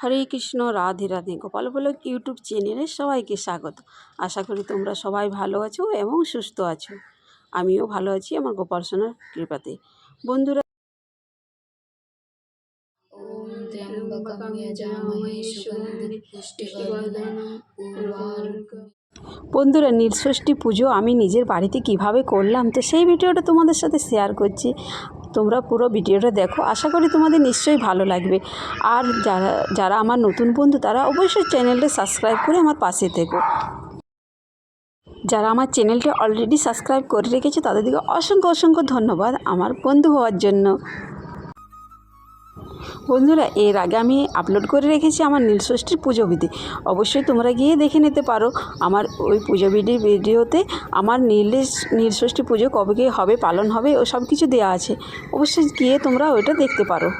হরে কৃষ্ণ রাধে রাধে। গোপাল বলো ইউটিউব চ্যানেলে সবাইকে স্বাগত। আশা করি তোমরা সবাই ভালো আছো এবং সুস্থ আছো। আমিও ভালো আছি আমার গোপাল সোনার কৃপাতে। বন্ধুরা বন্ধুরা নীলষষ্ঠী পুজো আমি নিজের বাড়িতে কীভাবে করলাম তো সেই ভিডিওটা তোমাদের সাথে শেয়ার করছি। তোমরা পুরো ভিডিওটা দেখো। আশা করি তোমাদের নিশ্চয়ই ভালো লাগবে। আর যারা যারা আমার নতুন বন্ধু, তারা অবশ্যই চ্যানেলটা সাবস্ক্রাইব করে আমার পাশে থেকো। যারা আমার চ্যানেলটা অলরেডি সাবস্ক্রাইব করে রেখেছে, তাদের দিকে অসংখ্য অসংখ্য ধন্যবাদ আমার বন্ধু হওয়ার জন্য। বন্ধুরা, এর আগে আমি আপলোড করে রেখেছি আমার নীলষষ্ঠীর পুজো বিধি। অবশ্যই তোমরা গিয়ে দেখে নিতে পারো আমার ওই পুজো বিধির ভিডিওতে আমার নীলেশ, নীলষষ্ঠী পুজো কবে হবে, পালন হবে ও সব কিছু দেওয়া আছে। অবশ্যই গিয়ে তোমরা ওইটা দেখতে পারো।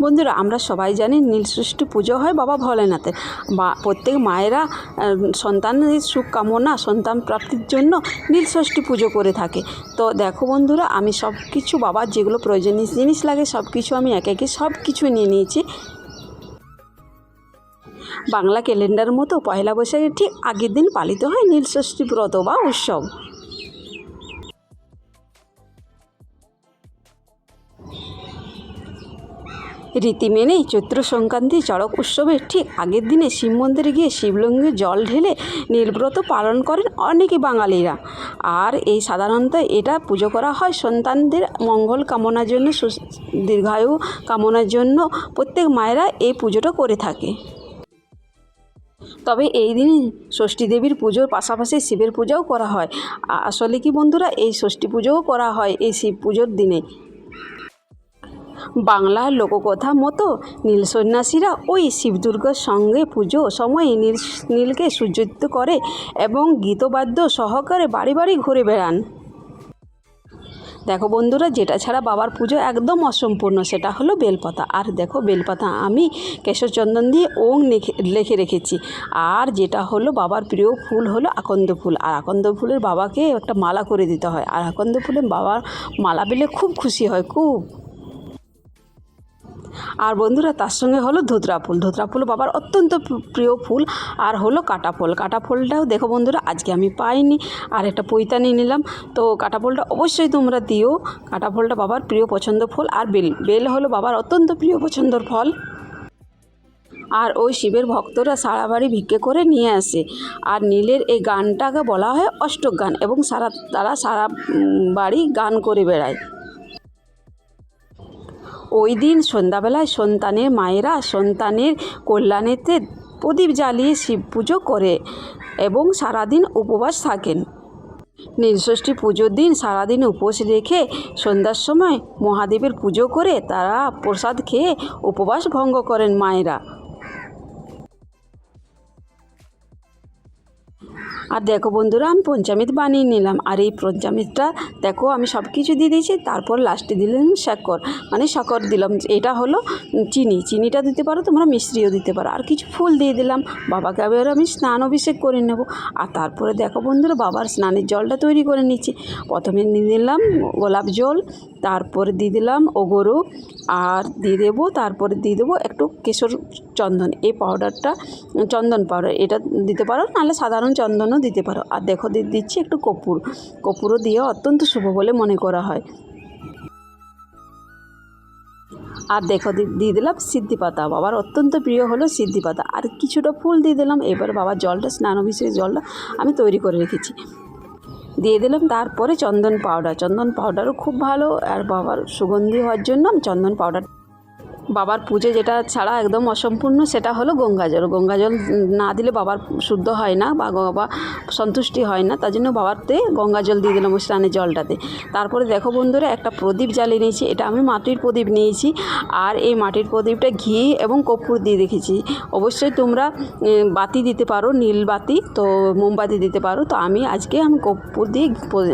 বন্ধুরা, আমরা সবাই জানি নীলষষ্ঠী পুজো হয় বাবা ভোলেনাথের বা প্রত্যেক মায়েরা সন্তানের সুখ কামনা সন্তান প্রাপ্তির জন্য নীলষষ্ঠী পুজো করে থাকে। তো দেখো বন্ধুরা, আমি সব কিছু বাবার যেগুলো প্রয়োজনীয় জিনিস লাগে সব কিছু আমি একে একে সব কিছু নিয়ে নিয়েছি। বাংলা ক্যালেন্ডার মতো পয়লা বৈশাখের ঠিক আগের দিন পালিত হয় নীলষষ্ঠী ব্রত বা উৎসব। রীতি মেনেই চৈত্র সংক্রান্তি, চড়ক উৎসবের ঠিক আগের দিনে শিব মন্দিরে গিয়ে শিবলিঙ্গে জল ঢেলে নীলব্রত পালন করেন অনেকে বাঙালিরা। আর এই সাধারণত এটা পুজো করা হয় সন্তানদের মঙ্গল কামনার জন্য দীর্ঘায়ু কামনার জন্য প্রত্যেক মায়েরা এই পুজোটা করে থাকে। তবে এই দিন ষষ্ঠী দেবীর পুজোর পাশাপাশি শিবের পূজাও করা হয়। আসলে কি বন্ধুরা, এই ষষ্ঠী পুজোও করা হয় এই শিব পুজোর দিনে। বাংলার লোককথা মতো নীল সন্ন্যাসীরা ওই শিব দুর্গার সঙ্গে পুজো সময়ে নীল, নীলকে সূর্যিত করে এবং গীতবাদ্য সহকারে বাড়ি বাড়ি ঘুরে বেড়ান। দেখো বন্ধুরা, যেটা ছাড়া বাবার পুজো একদম অসম্পূর্ণ, সেটা হলো বেলপাতা। আর দেখো বেলপাতা আমি কেশরচন্দন দিয়ে ওং লেখে, লিখে রেখেছি। আর যেটা হলো বাবার প্রিয় ফুল হলো আকন্দ ফুল। আর আকন্দ ফুলের বাবাকে একটা মালা করে দিতে হয়। আর আকন্দ ফুলের বাবার মালা পেলে খুব খুশি হয়, খুব। আর বন্ধুরা, তার সঙ্গে হলো ধুতরা ফুল। ধুতরা ফুল বাবার অত্যন্ত প্রিয় ফুল। আর হলো কাটা ফুল। কাটা ফুলটাও দেখো বন্ধুরা, আজকে আমি পাইনি। আর একটা পৈতানি নিলাম। তো কাটা ফুলটা অবশ্যই তোমরা দিও। কাটা ফুলটা বাবার প্রিয় পছন্দ ফুল। আর বেল বেল হলো বাবার অত্যন্ত প্রিয় পছন্দর ফল। আর ওই শিবের ভক্তরা সারা বাড়ি ভিক্ষে করে নিয়ে আসে। আর নীলের এই গানটাকে বলা হয় অষ্টক গান এবং সারা, তারা সারা বাড়ি গান করে বেড়ায়। ওই দিন সন্ধ্যাবেলায় সন্তানের মায়েরা সন্তানের কল্যাণেতে প্রদীপ জ্বালিয়ে শিব পুজো করে এবং সারাদিন উপবাস থাকেন। নীলষষ্ঠী পুজোর দিন সারাদিন উপোস রেখে সন্ধ্যার সময় মহাদেবের পুজো করে তারা প্রসাদ খেয়ে উপবাস ভঙ্গ করেন মায়েরা। আর দেখো বন্ধুরা, আমি পঞ্চামিত বানিয়ে নিলাম। আর এই পঞ্চামিতটা দেখো, আমি সব কিছু দিয়ে দিয়েছি, তারপর লাস্টে দিলাম শক্কর মানে শক্কর দিলাম, এটা হলো চিনি। চিনিটা দিতে পারো, তোমরা মিশ্রিও দিতে পারো। আর কিছু ফুল দিয়ে দিলাম, বাবাকে এবার আমি স্নান অভিষেক করে নেব। আর তারপরে দেখো বন্ধুরা, বাবার স্নানের জলটা তৈরি করে নিচ্ছি। প্রথমে দিয়ে দিলাম গোলাপ জল, তারপরে দিয়ে দিলাম ওগরু, আর দিয়ে দেবো, তারপরে দিয়ে দেবো একটু কেশর চন্দন। এই পাউডারটা চন্দন পাউডার এটা দিতে পারো, নাহলে সাধারণ চন্দনও দিতে পারো। আর দেখো দিচ্ছি একটু কপুর কপুরও দিয়ে অত্যন্ত শুভ বলে মনে করা হয়। আর দেখো দিয়ে দিলাম সিদ্ধি পাতা। বাবার অত্যন্ত প্রিয় হলো সিদ্ধি পাতা। আর কিছুটা ফুল দিয়ে দিলাম। এবার বাবার জলটা, স্নান অভিষেকের জলটা আমি তৈরি করে রেখেছি। দিয়ে দিলাম তারপরে চন্দন পাউডার। চন্দন পাউডারও খুব ভালো। আর বাবার সুগন্ধি হওয়ার জন্য আমি চন্দন পাউডার বাবার পুজো যেটা ছাড়া একদম অসম্পূর্ণ, সেটা হলো গঙ্গা জল। গঙ্গা জল না দিলে বাবার শুদ্ধ হয় না বা বাবা সন্তুষ্টি হয় না, তার জন্য বাবারতে গঙ্গা জল দিয়ে দিলাম স্নানের জলটাতে। তারপরে দেখো বন্ধুরা, একটা প্রদীপ জ্বালিয়ে নিয়েছি, এটা আমি মাটির প্রদীপ নিয়েছি। আর এই মাটির প্রদীপটা ঘি এবং কর্পূর দিয়ে দেখেছি অবশ্যই তোমরা বাতি দিতে পারো, নীল বাতি, তো মোমবাতি দিতে পারো। তো আমি আজকে আমি কর্পূর দিয়ে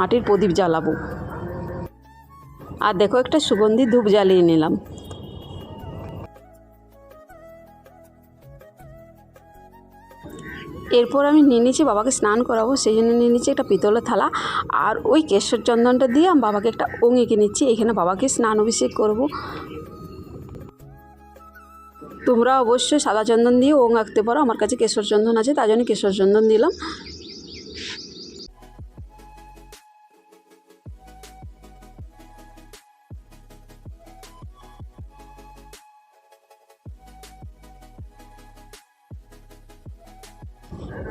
মাটির প্রদীপ জ্বালাবো। আর দেখো একটা সুগন্ধি ধূপ জ্বালিয়ে নিলাম। এরপর আমি নিয়ে নিয়েছি, বাবাকে স্নান করাবো, সেই জন্য নিয়ে নিচ্ছি একটা পিতলের থালা আর ওই কেশর চন্দনটা দিয়ে আমি বাবাকে একটা ওং এঁকে নিচ্ছি, এখানে বাবাকে স্নান অভিষেক করব। তোমরা অবশ্যই সাদা চন্দন দিয়ে ওং আঁকতে পারো, আমার কাছে কেশর চন্দন আছে তাই জন্য কেশর চন্দন দিলাম।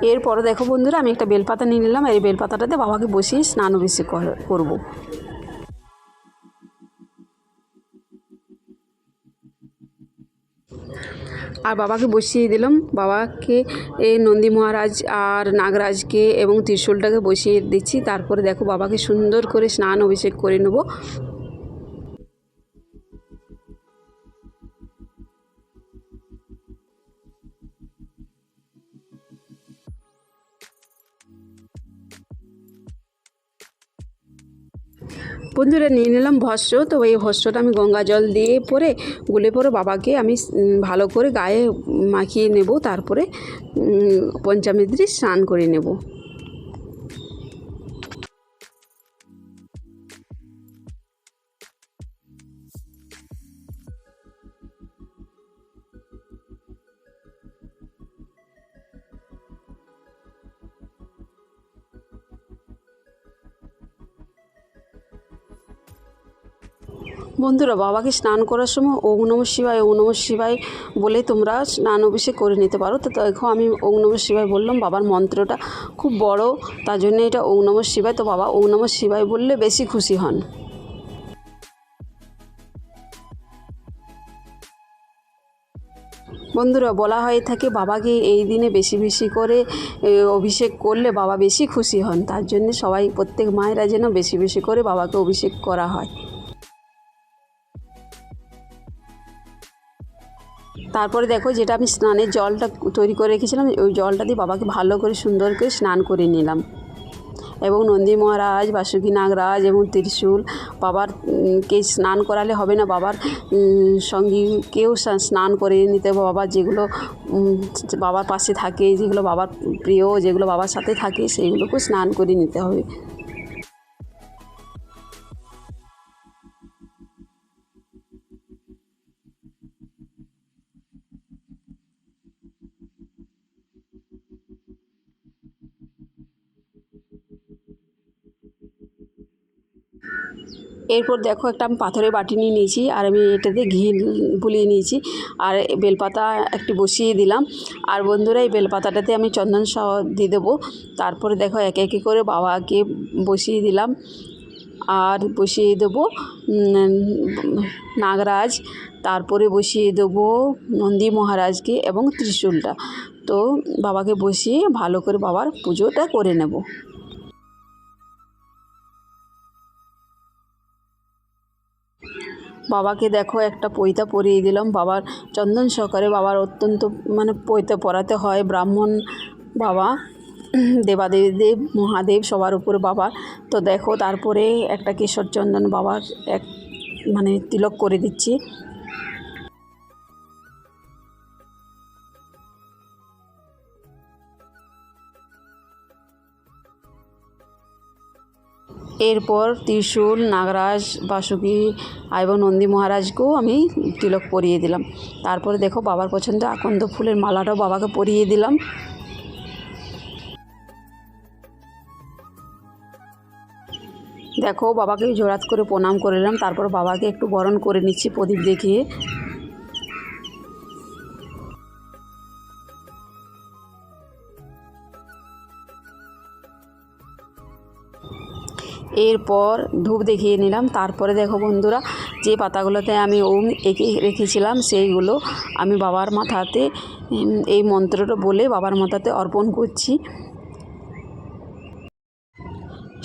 এরপরে দেখো বন্ধুরা, আমি একটা বেলপাতা নিয়ে নিলাম, আর এই বেলপাতাটাতে বাবাকে বসিয়ে স্নান কর- করব। আর বাবাকে বসিয়ে দিলাম। বাবাকে এই নন্দী মহারাজ আর নাগরাজকে এবং ত্রিশূলটাকে বসিয়ে দিচ্ছি। তারপরে দেখো বাবাকে সুন্দর করে স্নান অভিষেক করে নেব। বন্ধুরা নিয়ে নিলাম ভস্য। তো এই ভস্যটা আমি গঙ্গা জল দিয়ে পরে গুলে পরে বাবাকে আমি ভালো করে গায়ে মাখিয়ে নেব। তারপরে উম, পঞ্চামৃত্রি স্নান করে নেব। বন্ধুরা, বাবাকে স্নান করার সময় ওম নম শিবায় ওম নম শিবায় বলে তোমরা স্নান অভিষেক করে নিতে পারো। তো দেখো, আমি ওম নম শিবায় বললাম, বাবার মন্ত্রটা খুব বড়, তার জন্য এটা ওম নম শিবায়। তো বাবা ওম নম শিবায় বললে বেশি খুশি হন। বন্ধুরা, বলা হয়ে থাকে বাবাকে এই দিনে বেশি বেশি করে অভিষেক করলে বাবা বেশি খুশি হন। তার জন্য সবাই, প্রত্যেক মায়েরা যেন বেশি বেশি করে বাবাকে অভিষেক করা হয়। তারপরে দেখো যেটা আমি স্নানের জলটা তৈরি করে রেখেছিলাম, ওই জলটা দিয়ে বাবাকে ভালো করে সুন্দর করে স্নান করে নিলাম। এবং নন্দী মহারাজ, বাসুকী নাগরাজ এবং ত্রিশূল, বাবার কে স্নান করালে হবে না, বাবার সঙ্গীকেও স্নান করে নিতে হবে। বাবার যেগুলো বাবার পাশে থাকে, যেগুলো বাবার প্রিয়, যেগুলো বাবার সাথে থাকে, সেইগুলোকেও স্নান করে নিতে হবে। এরপর দেখো একটা আমি পাথরের বাটি নিয়ে নিয়েছি আর আমি এটাতে ঘি বুলিয়ে নিয়েছি। আর বেলপাতা একটি বসিয়ে দিলাম। আর বন্ধুরা, এই বেলপাতাটাতে আমি চন্দন সহ দিয়ে দেবো। তারপরে দেখো একে একে করে বাবাকে বসিয়ে দিলাম। আর বসিয়ে দেবো নাগরাজ। তারপরে বসিয়ে দেবো নন্দী মহারাজকে এবং ত্রিশূলটা। তো বাবাকে বসিয়ে ভালো করে বাবার পুজোটা করে নেব। বাবাকে দেখো, একটা পৈতা পরিয়ে দিলাম। বাবার চন্দন সহকারে বাবার অত্যন্ত মানে পৈতা পরাতে হয়। ব্রাহ্মণ বাবা দেবাদেবী দেব মহাদেব সবার উপরে বাবা। তো দেখো, তারপরে একটা কেশর চন্দন বাবার এক মানে তিলক করে দিচ্ছি। এরপর ত্রিশূল, নাগরাজ, বাসুকি এবং নন্দী মহারাজকেও আমি তিলক পরিয়ে দিলাম। তারপরে দেখো বাবার পছন্দ আকন্দ ফুলের মালাটাও বাবাকে পরিয়ে দিলাম। দেখো বাবাকে জোড়াত করে প্রণাম করে নিলাম। তারপর বাবাকে একটু বরণ করে নিচ্ছি প্রদীপ দেখিয়ে। এরপর ধূপ দেখিয়ে নিলাম। তারপরে দেখো বন্ধুরা, যে পাতাগুলোতে আমি ওম এঁকে রেখেছিলাম, সেইগুলো আমি বাবার মাথাতে এই মন্ত্রটা বলে বাবার মাথাতে অর্পণ করছি।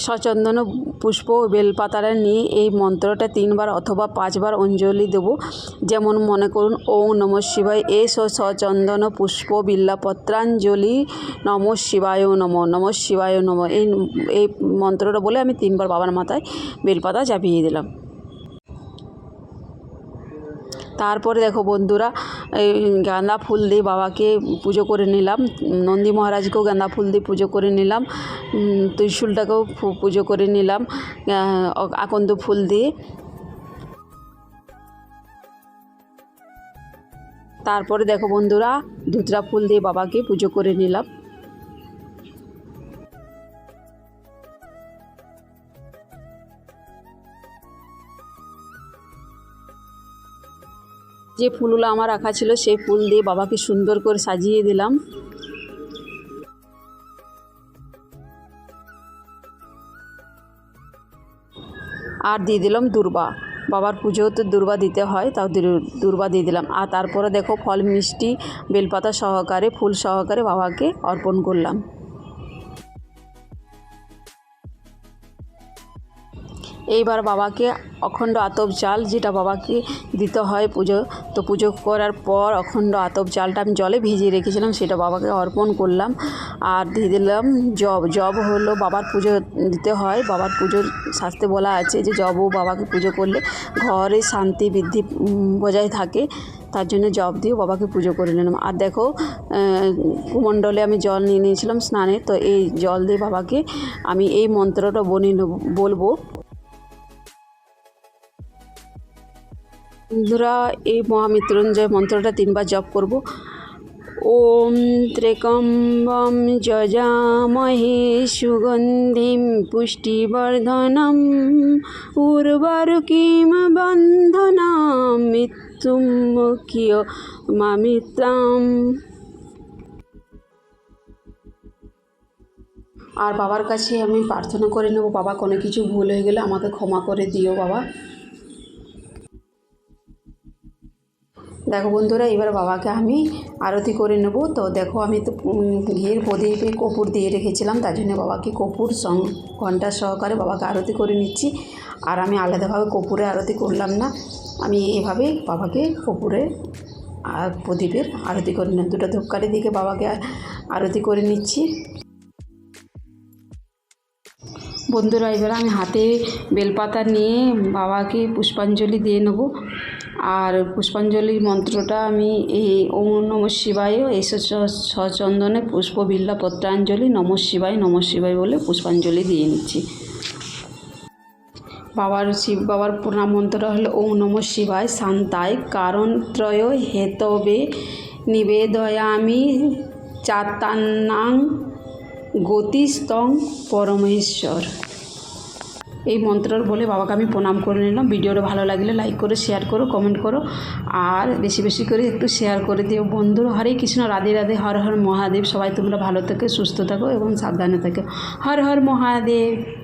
সচন্দন পুষ্প ও বেলপাতাটা নিয়ে এই মন্ত্রটা তিনবার অথবা পাঁচবার অঞ্জলি দেব। যেমন মনে করুন, ওং নম শিবায় এস সচন্দন পুষ্প বিল্লাপত্রাঞ্জলি নম শিবায় নম নম শিবায় নম। এই এই মন্ত্রটা বলে আমি তিনবার বাবার মাথায় বেলপাতা চাপিয়ে দিলাম। তারপরে দেখো বন্ধুরা, এই গাঁদা ফুল দিয়ে বাবাকে পুজো করে নিলাম। নন্দী মহারাজকেও গাঁদা ফুল দিয়ে পুজো করে নিলাম। ফু- পুজো করে নিলাম আকন্দ ফুল দিয়ে। তারপরে দেখো বন্ধুরা, ধুতরা ফুল দিয়ে বাবাকে পুজো করে নিলাম। যে ফুলগুলো আমার রাখা ছিল, সেই ফুল দিয়ে বাবাকে সুন্দর করে সাজিয়ে দিলাম। আর দিয়ে দিলাম দুর্বা। বাবার পুজো তো দুর্বা দিতে হয়, তাও দুর্বা দিয়ে দিলাম। আর তারপরে দেখো ফল, মিষ্টি, বেলপাতা সহকারে, ফুল সহকারে বাবাকে অর্পণ করলাম। এইবার বাবাকে অখণ্ড আতপ চাল যেটা বাবাকে দিতে হয় পুজো, তো পুজো করার পর অখণ্ড আতপ চালটা আমি জলে ভিজিয়ে রেখেছিলাম, সেটা বাবাকে অর্পণ করলাম। আর দিয়ে দিলাম জব জব হলো বাবার পুজো দিতে হয়, বাবার পুজোর শাস্তে বলা আছে যে জবও বাবাকে পুজো করলে ঘরে শান্তি, বৃদ্ধি বজায় থাকে, তার জন্য জব দিয়ে বাবাকে পুজো করে নিলাম। আর দেখো কুমণ্ডলে আমি জল নিয়ে নিয়েছিলাম স্নানে, তো এই জল দিয়ে বাবাকে আমি এই মন্ত্রটা বনে বলব। বন্ধুরা, এই মহামৃত্যুঞ্জয় মন্ত্রটা তিনবার জপ করব। ওম ত্রেকম্বম যজামহে সুগন্ধিম পুষ্টিবর্ধনম, উর্বরকিম বন্ধনাম মৃত্যুম মুখ্য মামিত্রাম। আর বাবার কাছে আমি প্রার্থনা করে নেব, বাবা কোনো কিছু ভুল হয়ে গেলে আমাকে ক্ষমা করে দিও বাবা। দেখো বন্ধুরা, এবার বাবাকে আমি আরতি করে নেব। তো দেখো, আমি তো ঘিয়ের প্রদীপে কপুর দিয়ে রেখেছিলাম, তার জন্য বাবাকে কপুর সং ঘণ্টা সহকারে বাবাকে আরতি করে নিচ্ছি। আর আমি আলাদাভাবে কপুরে আরতি করলাম না, আমি এভাবে বাবাকে কপুরে, আর প্রদীপের আরতি করে নিলাম। দুটো ধূপকাঠি দিকে বাবাকে আরতি করে নিচ্ছি। বন্ধুরা, এবার আমি হাতে বেলপাতা নিয়ে বাবাকে পুষ্পাঞ্জলি দিয়ে নেব। আর পুষ্পাঞ্জলির মন্ত্রটা আমি এই ওম নম শিবায় এসো সচন্দনে পুষ্প বিল্লা পত্রাঞ্জলি নম শিবায় নম শিবায় বলে পুষ্পাঞ্জলি দিয়ে নিচ্ছি। বাবার শিব বাবার প্রণাম মন্ত্রটা হলো ওম নম শিবায় শান্তায় কারণ ত্রয় হেতবে নিবেদয়ামি চাতান্নাং গতিস্তং পরমেশ্বর। এই মন্ত্রর বলে বাবাকে আমি প্রণাম করে নিলাম। ভিডিওটা ভালো লাগলে লাইক করে শেয়ার করো কমেন্ট করো। আর বেশি বেশি করে একটু শেয়ার করে দিও। বন্ধুর, হরে কৃষ্ণ, রাধে রাধে, হর হর মহাদেব। সবাই তোমরা ভালো থেকো, সুস্থ থাকো এবং সাবধানে থাকো। হর হর মহাদেব।